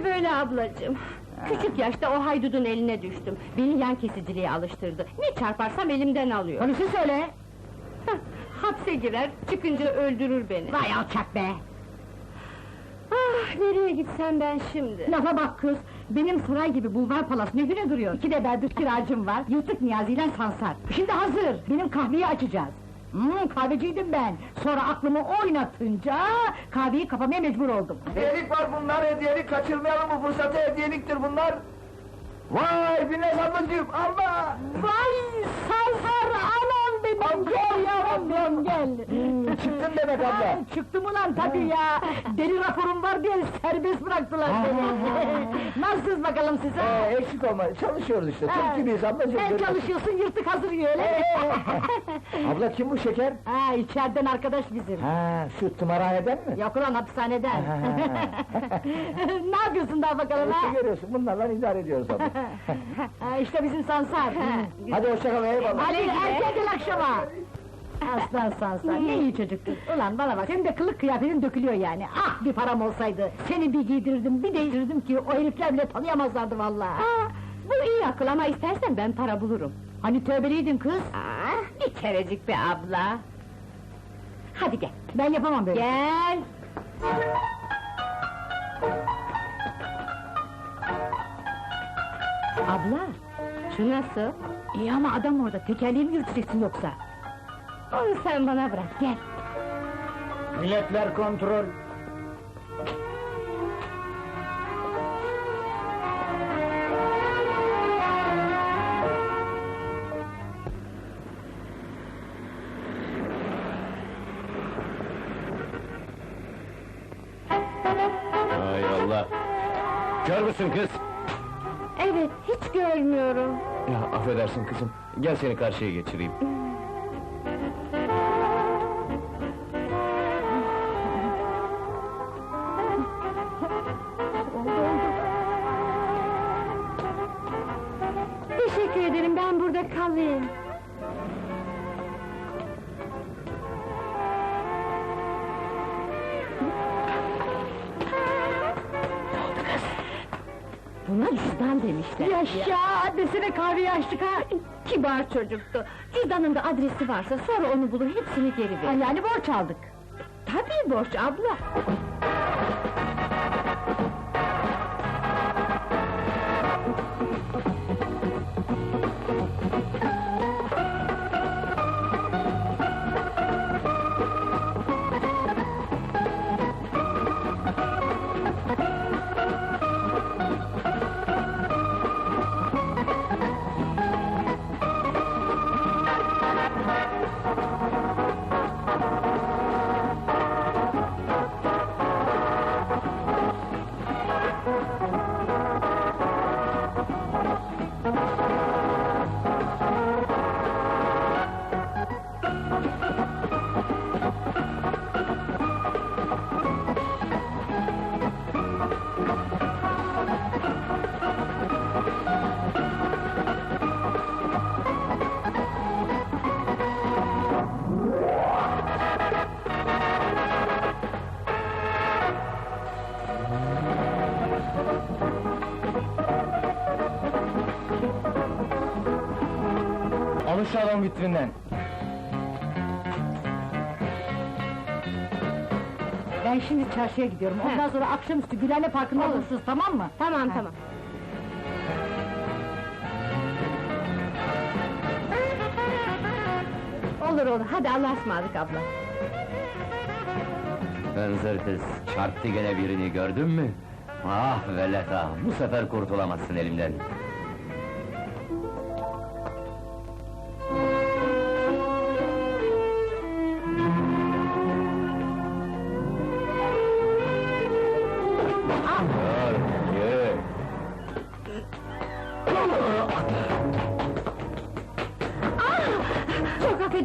İşte böyle ablacığım. Küçük yaşta o haydudun eline düştüm. Beni yan kesiciliğe alıştırdı. Ne çarparsam elimden alıyor. Polisi söyle. Hapse girer, çıkınca öldürür beni. Vay alçak be! Ah, nereye gitsem ben şimdi? Lafa bak kız! Benim saray gibi bulvar palas ne güne duruyor? İki de berdut kiracım var, yırtık Niyazi ile Sansar. Şimdi hazır, benim kahveyi açacağız. Hmm, kahveciydim ben. Sonra aklımı oynatınca kahveyi kapamaya mecbur oldum. Hediyelik var bunlar, hediyelik kaçırmayalım bu fırsatı, hediyeliktir bunlar. Vay Binez ablacığım, Allah! Vay benim gel yavrum gel gel. Hmm, çıktın demek abla. Ha, Çıktım ulan tabii ya. Deli raporum var diye serbest bıraktılar beni. Nasılsınız bakalım size? Ee, eksik olma, çalışıyoruz işte, Ha, Türk gibiyiz ablacığım. Sen çalışıyorsun yırtık hazır yiyor öyle mi? Abla kim bu şeker? ha içeriden arkadaş bizim. Ha, şu tımarhaneden mi? Yok ulan hapishaneden. Ha. ne yapıyorsun daha bakalım ha? İşte görüyorsun, bunlarla idare ediyoruz abla. ha işte bizim Sansar. Hadi hoşça kal, eyvallah. Hadi erken gel akşama. Aslan Sansar ne iyi çocuktur. Ulan bana bak senin de kılık kıyafetin dökülüyor yani. Ah bir param olsaydı. Seni bir giydirirdim bir değiştirirdim ki o herifler bile tanıyamazlardı vallahi. Aa, bu iyi akıl ama istersen ben para bulurum. Hani tövbeliydin kız? Ah, bir kerecik be abla. Hadi gel. Ben yapamam böyle. Gel. Abla. Şu nasıl? İyi ama adam orada tekerleğimi yürüteceksin yoksa. Onu sen bana bırak, gel. Milletler kontrol. Hay Allah! Kör müsün kız? Evet, hiç görmüyorum. Ya affedersin kızım, gel seni karşıya geçireyim. Teşekkür ederim, ben burada kalayım. Buna cüzdan demişler. Yaşa! Desene kahveyi açtık ha! Kibar çocuktu. Cüzdanında adresi varsa sonra onu bulur, hepsini geri verir. Yani borç aldık. Tabii borç abla. Adam vitrinden. Ben şimdi çarşıya gidiyorum. Ondan sonra akşamüstü Gülhane Parkı'nda Olur. buluşuruz tamam mı? Tamam, tamam. Olur olur, hadi Allah'a ısmarladık abla. Hınzır kız, çarptı gene birini gördün mü? Ah velet ah, bu sefer kurtulamazsın elimden.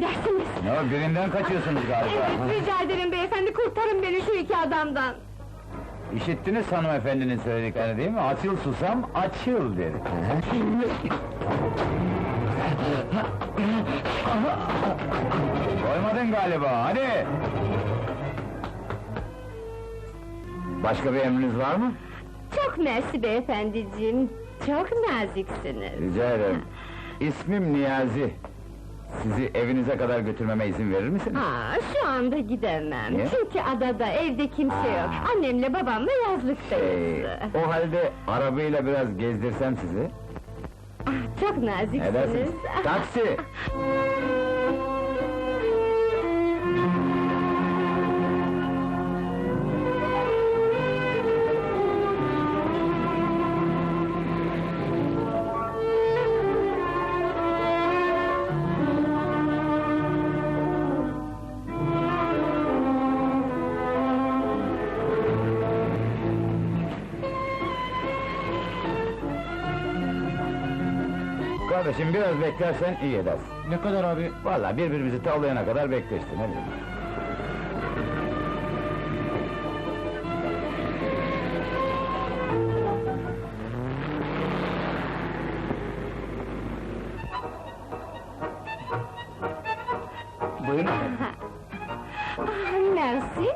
Affedersiniz. Ya birinden kaçıyorsunuz galiba. Evet, rica ederim beyefendi, kurtarın beni şu iki adamdan. İşittiniz hanımefendinin söylediklerini değil mi? Açıl susam, açıl dedi. Koymadın galiba, hadi! Başka bir emriniz var mı? Çok Çok mersi beyefendiciğim. Çok naziksiniz. Rica ederim. İsmim Niyazi. Sizi evinize kadar götürmeme izin verir misiniz? Ha, şu anda gidemem. Niye? Çünkü adada, evde kimse Aa. yok. Annemle babamla yazlıktayız. Şey, o halde arabayla biraz gezdirsem sizi. Ah, Çok Ne naziksiniz. dersiniz? Taksi! Kardeşim biraz beklersen iyi edersin. Ne kadar abi? Vallahi birbirimizi tavlayana kadar bekle işte, ne bileyim. Buyurun. Ah, Mersi.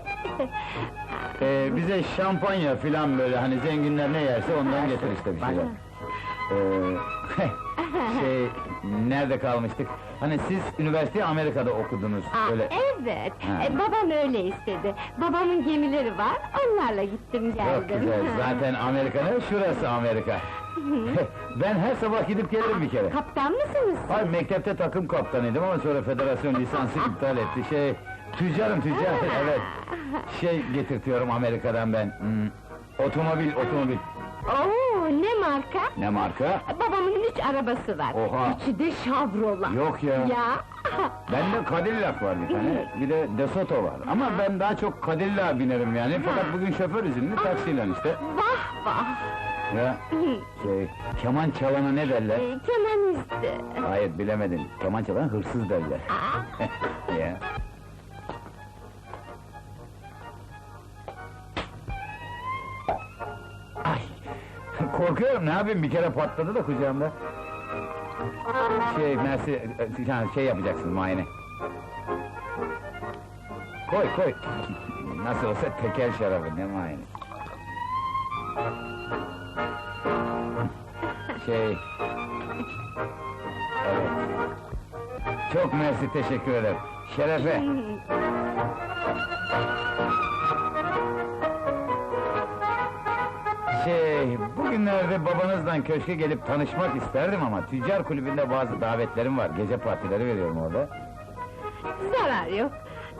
Ee, bize şampanya filan böyle hani zenginler ne yerse ondan getir işte bir şeyler. Ee, şey, nerede kalmıştık? Hani siz üniversiteyi Amerika'da okudunuz, Aa, öyle... evet, Ha. E, babam öyle istedi. Babamın gemileri var, onlarla gittim geldim. Çok güzel, zaten Amerika ne? Şurası Amerika. ben her sabah gidip gelirim bir kere. Kaptan mısınız? Hayır, mektepte takım kaptanıydım ama sonra federasyon lisansı iptal etti. Şey, tüccarım tüccar, evet. Şey getirtiyorum Amerika'dan ben. Hmm, otomobil, otomobil. Oo, ne marka? Ne marka? Babamın üç arabası var. Oha! Üçü de şavrola. Yok ya. Ya! Bende Cadillac var bir tane, bir de DeSoto var. Ama ben daha çok Cadillac binerim yani. Fakat bugün şoför izinli, taksiyle işte. vah vah! Ya, şey, keman çalana ne derler? E, kemanist. Hayır, bilemedin. Keman çalan hırsız derler. Aa, ya. Korkuyorum, ne yapayım? Bir kere patladı da kucağımda. Şey, mersi, yani şey yapacaksın, muayene. Koy, koy! Nasıl olsa tekel şarabı, ne muayene? Şey... Evet. Çok mersi, teşekkür ederim. Şerefe! Şey, bugünlerde babanızla köşke gelip tanışmak isterdim ama tüccar kulübünde bazı davetlerim var. Gece partileri veriyorum orada. zarar yok.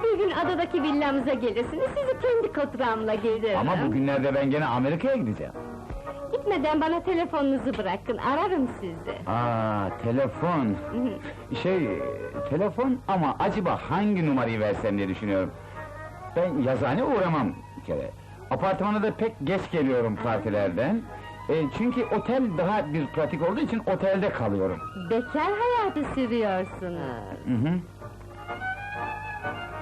Bir gün adadaki villamıza gelirsiniz, sizi kendi kotrağımla gelirim. Ama bugünlerde ben gene Amerika'ya gideceğim. Gitmeden bana telefonunuzu bırakın, ararım sizi. Aa, telefon. Şey, telefon ama acaba hangi numarayı versem diye düşünüyorum. Ben yazıhane uğramam bir kere. Apartmana da pek geç geliyorum partilerden. E, çünkü otel daha bir pratik olduğu için otelde kalıyorum. Bekar hayatı sürüyorsunuz. Hı hı.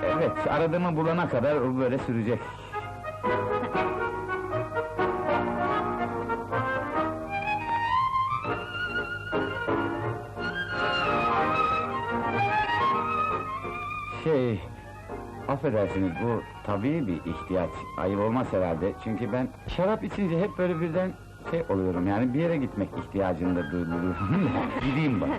Evet, aradığımı bulana kadar böyle sürecek. Şey, affedersiniz bu tabii bir ihtiyaç, ayıp olmaz herhalde. Çünkü ben şarap içince hep böyle birden şey oluyorum yani bir yere gitmek ihtiyacında duyuluyorum. Gideyim bak.